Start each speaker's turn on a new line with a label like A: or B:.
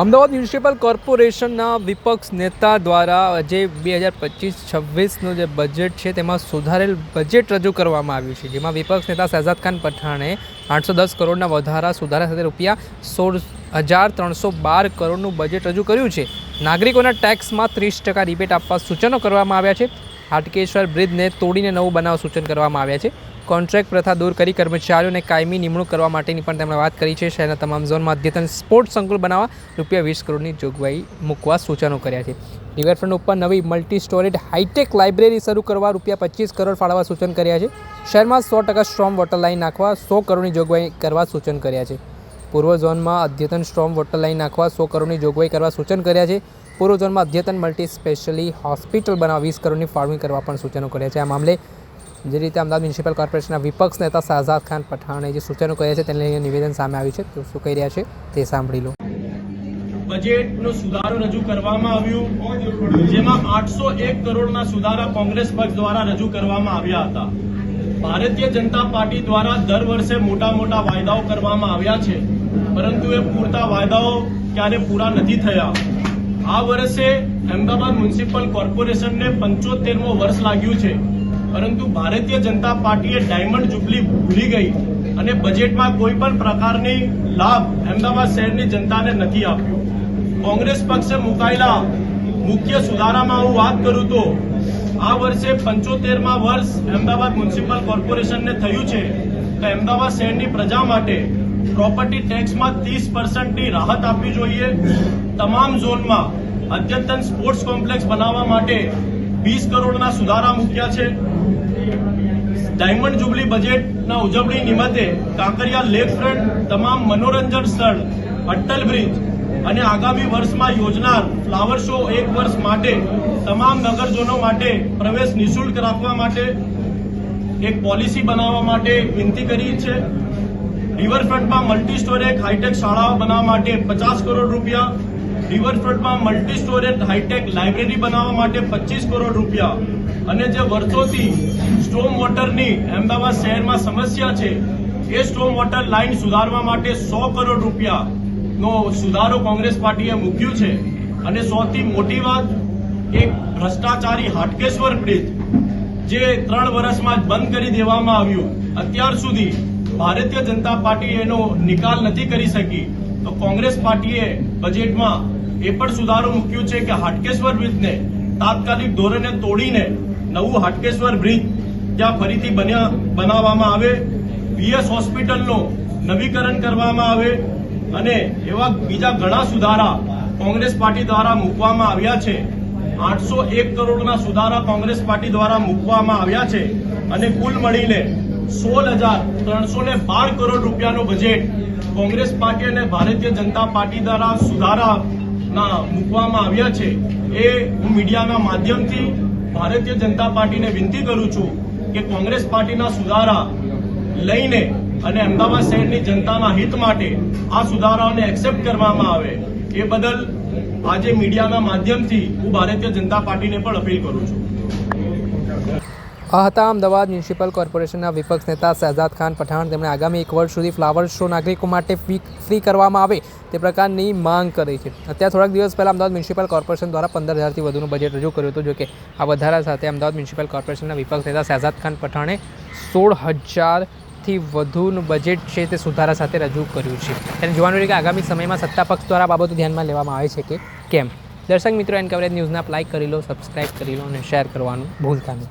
A: Ahmedabad municipal કોર્પોરેશનના વિપક્ષ નેતા દ્વારા જે બે હજાર પચીસ, છવ્વીસનું જે બજેટ છે તેમાં સુધારેલ બજેટ રજૂ કરવામાં આવ્યું છે, જેમાં વિપક્ષ નેતા શહેજાદ ખાન પઠાણે આઠસો દસ કરોડના વધારા સુધારા સાથે રૂપિયા સોળ હજાર ત્રણસો બાર કરોડનું બજેટ રજૂ કર્યું છે. નાગરિકોના ટેક્સમાં ત્રીસ ટકા રિબેટ આપવા સૂચનો કરવામાં આવ્યા છે. હાટકેશ્વર બ્રિજને તોડીને નવું બનાવવા સૂચન કરવામાં આવ્યા છે. કોન્ટ્રાક્ટ પ્રથા દૂર કરી કર્મચારીઓને કાયમી નિમણૂક કરવા માટેની પણ તેમણે વાત કરી છે. શહેરના તમામ ઝોનમાં અદ્યતન સ્પોર્ટ્સ સંકુલ બનાવવા રૂપિયા વીસ કરોડની જોગવાઈ મૂકવા સૂચનો કર્યા છે. રિવરફ્રન્ટ ઉપર નવી મલ્ટી સ્ટોરેજ હાઈટેક લાઇબ્રેરી શરૂ કરવા રૂપિયા પચીસ કરોડ ફાળવવા સૂચન કર્યા છે. શહેરમાં સો ટકા સ્ટ્રોંગ વોટર લાઇન નાખવા સો કરોડની જોગવાઈ કરવા સૂચન કર્યા છે. પૂર્વ ઝોનમાં અદ્યતન સ્ટ્રોમ વોટર લાઇન નાખવા સો કરોડની જોગવાઈ કરવા સૂચન કર્યા છે. પૂર્વ ઝોનમાં અદ્યતન મલ્ટી સ્પેશિયલી હોસ્પિટલ બનાવવા વીસ કરોડની ફાળવણી કરવા પણ સૂચનો કર્યા છે. આ મામલે જે રીતે અમદાવાદ મ્યુનિસિપલ કોર્પોરેશનના વિપક્ષ નેતા શાહજાદ ખાન પઠાણે જે સૂચનો કર્યા છે તેને લઈને નિવેદન સામે આવ્યું છે. તો શું કહી રહ્યા છે તે સાંભળી લો.
B: બજેટનો સુધારો રજૂ કરવામાં આવ્યું, જેમાં આઠસો એક કરોડના સુધારા કોંગ્રેસ પક્ષ દ્વારા રજૂ કરવામાં આવ્યા હતા. ભારતીય જનતા પાર્ટી દ્વારા દર વર્ષે મોટા મોટા વાયદાઓ કરવામાં આવ્યા છે. પરંતુ એ પૂરતા વાયદાઓ ક્યારે પૂરા નથી થયા. આ વર્ષે અમદાવાદ મ્યુનિસિપલ કોર્પોરેશનને પંચોતેરમો વર્ષ લાગ્યું છે. પરંતુ ભારતીય જનતા પાર્ટીએ ડાયમંડ જુબલી ભૂલી ગઈ અને બજેટમાં કોઈ પણ પ્રકારની લાભ અમદાવાદ શહેરની જનતાને નથી આપ્યો. કોંગ્રેસ પક્ષે મુકાયેલા મુખ્ય સુધારામાં હું વાત કરું તો, આ વર્ષે પંચોતેરમાં વર્ષ અમદાવાદ મ્યુનિસિપલ કોર્પોરેશનને થયું છે. તો અમદાવાદ શહેરની પ્રજા માટે પ્રોપર્ટી ટેક્સમાં ત્રીસ પર્સન્ટની રાહત આપવી જોઈએ. તમામ ઝોનમાં અદ્યતન સ્પોર્ટ્સ કોમ્પ્લેક્સ બનાવવા માટે વીસ કરોડના સુધારા મૂક્યા છે. ડાયમંડ જુબલી બજેટના ઉજવણી નિમિત્તે કાંકરિયા લેક ફ્રન્ટ તમામ મનોરંજન સ્થળ, અટલ બ્રિજ અને આગામી વર્ષમાં યોજનાર ફ્લાવર શો એક વર્ષ માટે તમામ નગરજનો માટે પ્રવેશ નિઃશુલ્ક રાખવા માટે એક પોલિસી બનાવવા માટે વિનંતી કરી છે. રિવરફ્રન્ટમાં મલ્ટી સ્ટોરેજ હાઈટેક શાળાઓ બનાવવા માટે પચાસ કરોડ રૂપિયા. રિવરફ્રન્ટમાં મલ્ટી સ્ટોરેજ હાઈટેક લાઇબ્રેરી બનાવવા માટે પચીસ કરોડ રૂપિયા. અને જે વર્ષોથી સ્ટોમ વોટરની અમદાવાદ શહેરમાં સમસ્યા છે, એ સ્ટોમ વોટર લાઇન સુધારવા માટે સો કરોડ રૂપિયાનો સુધારો કોંગ્રેસ પાર્ટીએ મૂક્યું છે. અને સૌથી મોટી વાત, એક ભ્રષ્ટાચારી હાટકેશ્વર બ્રિજ જે ત્રણ વર્ષમાં બંધ કરી દેવામાં આવ્યું. અત્યાર સુધી ભારતીય જનતા પાર્ટી એનો નિકાલ નથી કરી શકી, તો કોંગ્રેસ પાર્ટીએ બજેટમાં એ પણ સુધારો મૂક્યું છે કે હાટકેશ્વર બ્રિજને તાત્કાલિક ધોરણે તોડીને નવું હાટકેશ્વર બ્રિજ ત્યાં ફરીથી બન્યા, બનાવવામાં આવે, વીએસ હોસ્પિટલનું નવીકરણ કરવામાં આવે અને એવા બીજા ઘણા સુધારા કોંગ્રેસ પાર્ટી દ્વારા મૂકવામાં આવ્યા છે. આઠસો એક કરોડના સુધારા કોંગ્રેસ પાર્ટી દ્વારા મૂકવામાં આવ્યા છે અને કુલ મળીને સોળ હજાર ત્રણસો ને બાર કરોડ રૂપિયાનું બજેટ કોંગ્રેસ પાર્ટી અને ભારતીય જનતા પાર્ટી દ્વારા સુધારાના મૂકવામાં આવ્યા છે. એ હું મીડિયાના માધ્યમથી ભારતીય જનતા પાર્ટીને વિનંતી કરું છું કે કોંગ્રેસ પાર્ટીના સુધારા લઈને અને અમદાવાદ શહેરની જનતાના હિત માટે આ સુધારાઓને એક્સેપ્ટ કરવામાં આવે એ બદલ આજે મીડિયાના માધ્યમથી હું ભારતીય જનતા પાર્ટીને પણ અપીલ કરું છું.
A: આ હતા અમદાવાદ મ્યુનિસિપલ કોર્પોરેશનના વિપક્ષ નેતા શહેજાદ ખાન પઠાણ તેમણે આગામી એક વર્ષ સુધી ફ્લાવર શો નાગરિકો માટે ફ્રી કરવામાં આવે તે પ્રકારની માંગ કરી છે. અત્યારે થોડાક દિવસ પહેલાં અમદાવાદ મ્યુનિસિપલ કોર્પોરેશન દ્વારા પંદર હજારથી વધુનું બજેટ રજૂ કર્યું હતું, જોકે આ વધારા સાથે અમદાવાદ મ્યુનિસિપલ કોર્પોરેશનના વિપક્ષ નેતા શહેજાદ ખાન પઠાણે સોળ હજારથી વધુનું બજેટ છે તે સુધારા સાથે રજૂ કર્યું છે. તેને જોવાનું રહ્યું કે આગામી સમયમાં સત્તા પક્ષ દ્વારા બાબતો ધ્યાનમાં લેવામાં આવે છે કે કેમ? દર્શક મિત્રો એન કવરેજ ન્યૂઝના લાઇક કરી લો સબસ્ક્રાઇબ કરી લો અને શેર કરવાનું ભૂલતા નહીં.